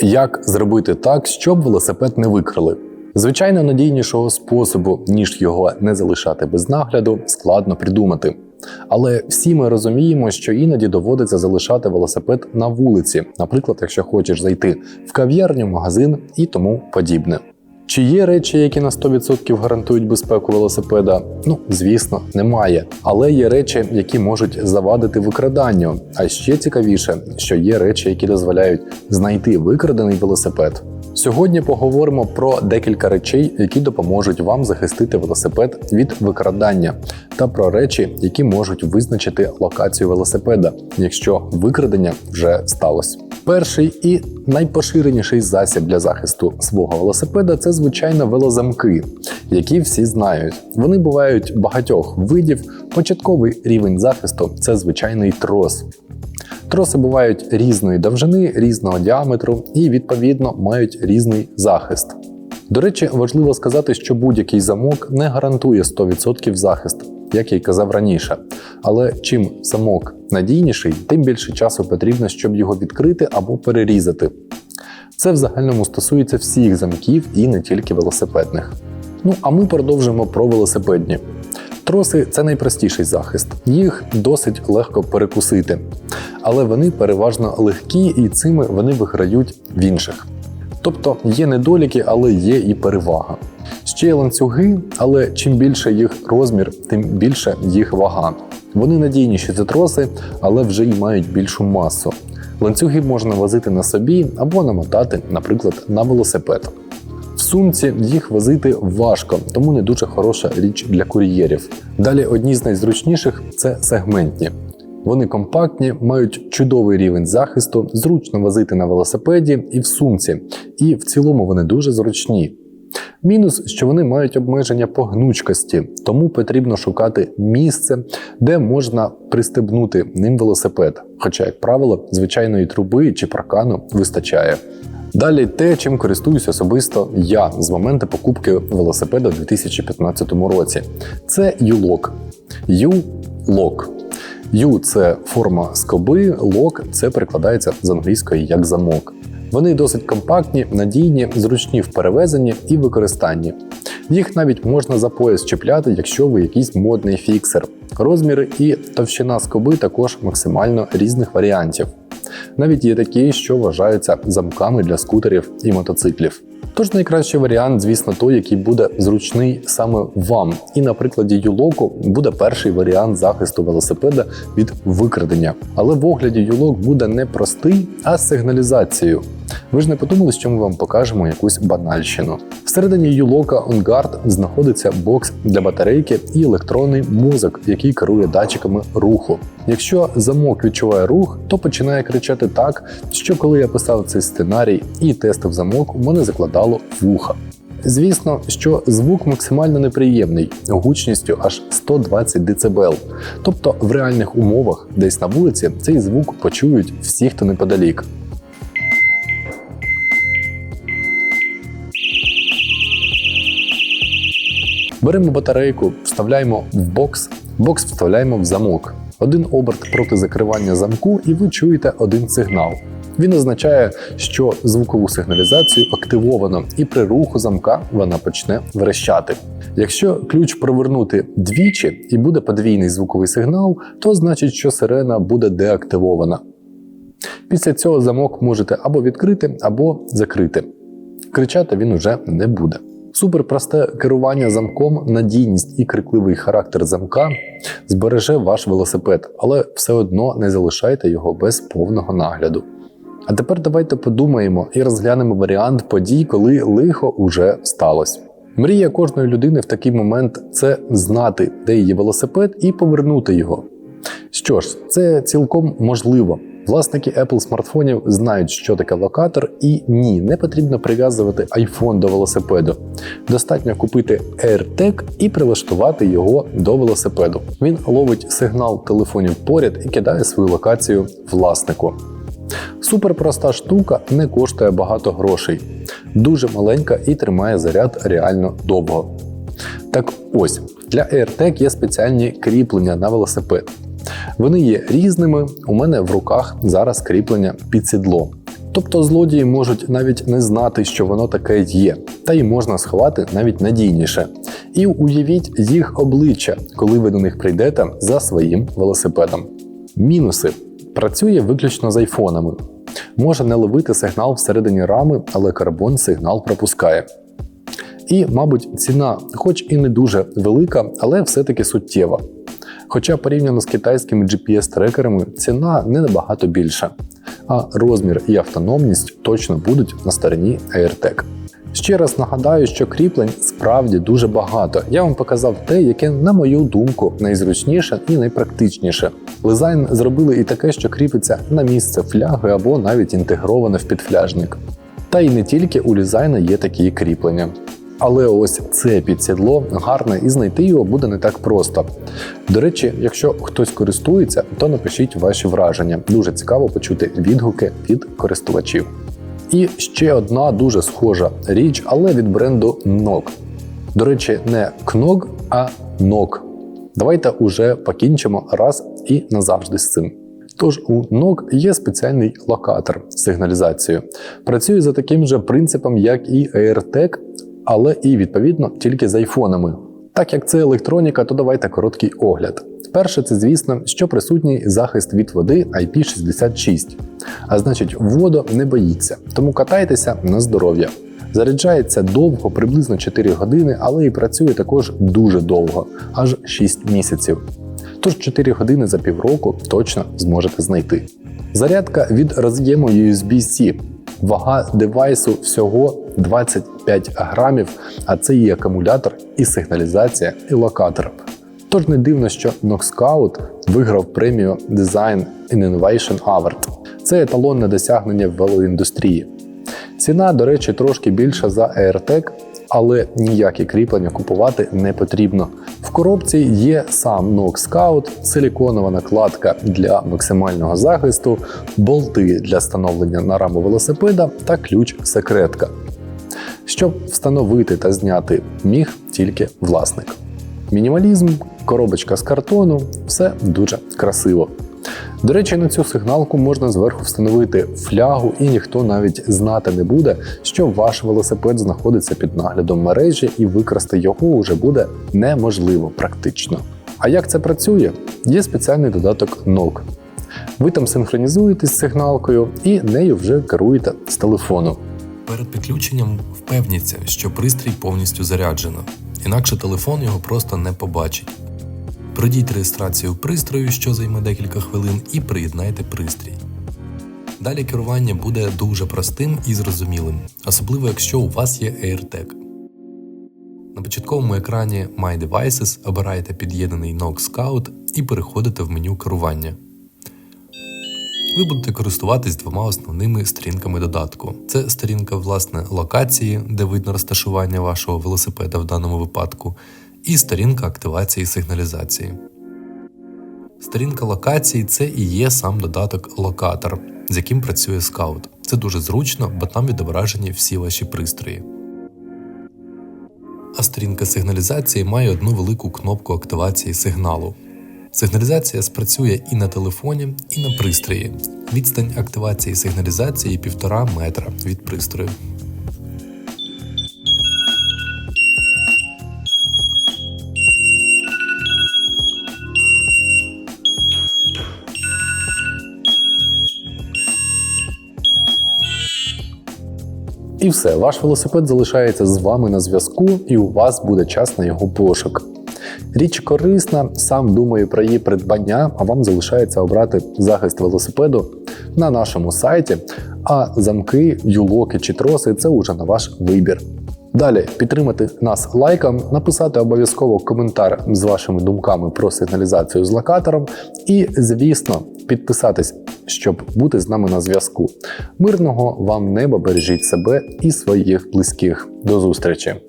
Як зробити так, щоб велосипед не викрали? Звичайно, надійнішого способу, ніж його не залишати без нагляду, складно придумати. Але всі ми розуміємо, що іноді доводиться залишати велосипед на вулиці, наприклад, якщо хочеш зайти в кав'ярню, магазин і тому подібне. Чи є речі, які на 100% гарантують безпеку велосипеда? Ну, звісно, немає. Але є речі, які можуть завадити викраданню. А ще цікавіше, що є речі, які дозволяють знайти викрадений велосипед. Сьогодні поговоримо про декілька речей, які допоможуть вам захистити велосипед від викрадання, та про речі, які можуть визначити локацію велосипеда, якщо викрадення вже сталося. Перший і найпоширеніший засіб для захисту свого велосипеда це звичайно велозамки, які всі знають. Вони бувають багатьох видів. Початковий рівень захисту це звичайний трос. Троси бувають різної довжини, різного діаметру і, відповідно, мають різний захист. До речі, важливо сказати, що будь-який замок не гарантує 100% захист, як я й казав раніше. Але чим замок надійніший, тим більше часу потрібно, щоб його відкрити або перерізати. Це в загальному стосується всіх замків і не тільки велосипедних. Ну а ми продовжимо про велосипедні. Троси це найпростіший захист, їх досить легко перекусити, але вони переважно легкі і цими вони виграють в інших. Тобто є недоліки, але є і перевага. Ще є ланцюги, але чим більше їх розмір, тим більше їх вага. Вони надійніші за троси, але вже й мають більшу масу. Ланцюги можна возити на собі або намотати, наприклад, на велосипед. В сумці їх возити важко, тому не дуже хороша річ для кур'єрів. Далі одні з найзручніших це сегментні. Вони компактні, мають чудовий рівень захисту, зручно возити на велосипеді і в сумці, і в цілому вони дуже зручні. Мінус, що вони мають обмеження по гнучкості, тому потрібно шукати місце, де можна пристебнути ним велосипед. Хоча, як правило, звичайної труби чи паркану вистачає. Далі те, чим користуюсь особисто я з моменту покупки велосипеда у 2015 році. Це U-Lock. U-Lock. U – це форма скоби, лок це перекладається з англійської як замок. Вони досить компактні, надійні, зручні в перевезенні і використанні. Їх навіть можна за пояс чіпляти, якщо ви якийсь модний фіксер. Розміри і товщина скоби також максимально різних варіантів. Навіть є такі, що вважаються замками для скутерів і мотоциклів. Тож найкращий варіант, звісно, той, який буде зручний саме вам. І на прикладі юлоку буде перший варіант захисту велосипеда від викрадення. Але в огляді юлок буде не простий, а з сигналізацією. Ви ж не подумали, що ми вам покажемо якусь банальщину. Всередині юлока OnGuard знаходиться бокс для батарейки і електронний мозок, який керує датчиками руху. Якщо замок відчуває рух, то починає кричати так, що коли я писав цей сценарій і тестив замок, у мене закладало вуха. Звісно, що звук максимально неприємний, гучністю аж 120 дБ. Тобто в реальних умовах, десь на вулиці, цей звук почують всі, хто неподалік. Беремо батарейку, вставляємо в бокс, бокс вставляємо в замок. Один оберт проти закривання замку, і ви чуєте один сигнал. Він означає, що звукову сигналізацію активовано, і при руху замка вона почне верещати. Якщо ключ провернути двічі і буде подвійний звуковий сигнал, то значить, що сирена буде деактивована. Після цього замок можете або відкрити, або закрити. Кричати він уже не буде. Суперпросте керування замком, надійність і крикливий характер замка збереже ваш велосипед, але все одно не залишайте його без повного нагляду. А тепер давайте подумаємо і розглянемо варіант подій, коли лихо уже сталося. Мрія кожної людини в такий момент це знати, де її велосипед, і повернути його. Що ж, це цілком можливо. Власники Apple смартфонів знають, що таке локатор, і ні, не потрібно прив'язувати iPhone до велосипеду. Достатньо купити AirTag і прилаштувати його до велосипеду. Він ловить сигнал телефонів поряд і кидає свою локацію власнику. Суперпроста штука не коштує багато грошей, дуже маленька і тримає заряд реально довго. Так ось, для AirTag є спеціальні кріплення на велосипед. Вони є різними. У мене в руках зараз кріплення під сідло. Тобто злодії можуть навіть не знати, що воно таке є, та й можна сховати навіть надійніше. І уявіть їх обличчя, коли ви до них прийдете за своїм велосипедом. Мінуси працює виключно з айфонами. Може не ловити сигнал всередині рами, але карбон сигнал пропускає. І, мабуть, ціна, хоч і не дуже велика, але все-таки суттєва. Хоча порівняно з китайськими GPS-трекерами ціна не набагато більша, а розмір і автономність точно будуть на стороні AirTag. Ще раз нагадаю, що кріплень справді дуже багато. Я вам показав те, яке, на мою думку, найзручніше і найпрактичніше. Лизайн зробили і таке, що кріпиться на місце фляги або навіть інтегроване в підфляжник. Та й не тільки у Лізайна є такі кріплення. Але ось це підсідло гарне і знайти його буде не так просто. До речі, якщо хтось користується, то напишіть ваші враження. Дуже цікаво почути відгуки від користувачів. І ще одна дуже схожа річ, але від бренду NOG. До речі, не KNOG, а NOG. Давайте уже покінчимо раз і назавжди з цим. Тож у NOG є спеціальний локатор з сигналізацією. Працює за таким же принципом, як і AirTag, але і відповідно тільки з айфонами. Так як це електроніка, то давайте короткий огляд. Перше, це звісно, що присутній захист від води IP66, а значить, воду не боїться, тому катайтеся на здоров'я. Заряджається довго, приблизно 4 години, але і працює також дуже довго, аж 6 місяців. Тож 4 години за півроку точно зможете знайти. Зарядка від роз'єму USB-C. Вага девайсу всього 25 грамів, а це і акумулятор, і сигналізація, і локатор. Тож не дивно, що Noxcout виграв премію Design and Innovation Award. Це еталонне досягнення в велоіндустрії. Ціна, до речі, трошки більша за AirTag, але ніякі кріплення купувати не потрібно. В коробці є сам Nox Scout, силіконова накладка для максимального захисту, болти для встановлення на раму велосипеда та ключ-секретка. Щоб встановити та зняти міг тільки власник. Мінімалізм, коробочка з картону все дуже красиво. До речі, на цю сигналку можна зверху встановити флягу, і ніхто навіть знати не буде, що ваш велосипед знаходиться під наглядом мережі, і викрасти його вже буде неможливо практично. А як це працює? Є спеціальний додаток NOC. Ви там синхронізуєтесь з сигналкою і нею вже керуєте з телефону. Перед підключенням впевніться, що пристрій повністю заряджено, інакше телефон його просто не побачить. Пройдіть реєстрацію пристрою, що займе декілька хвилин, і приєднайте пристрій. Далі керування буде дуже простим і зрозумілим, особливо якщо у вас є AirTag. На початковому екрані My Devices обирайте під'єднаний Nox Scout і переходите в меню керування. Ви будете користуватись двома основними сторінками додатку. Це сторінка власне локації, де видно розташування вашого велосипеда в даному випадку, і сторінка активації сигналізації. Сторінка локації це і є сам додаток локатор, з яким працює скаут. Це дуже зручно, бо там відображені всі ваші пристрої. А сторінка сигналізації має одну велику кнопку активації сигналу. Сигналізація спрацює і на телефоні, і на пристрої. Відстань активації сигналізації 1,5 метра від пристрою. І все, ваш велосипед залишається з вами на зв'язку, і у вас буде час на його пошук. Річ корисна, сам думаю про її придбання, а вам залишається обрати захист велосипеду на нашому сайті. А замки, юлоки чи троси це вже на ваш вибір. Далі підтримати нас лайком, написати обов'язково коментар з вашими думками про сигналізацію з локатором, і, звісно, підписатись, щоб бути з нами на зв'язку. Мирного вам неба, бережіть себе і своїх близьких. До зустрічі!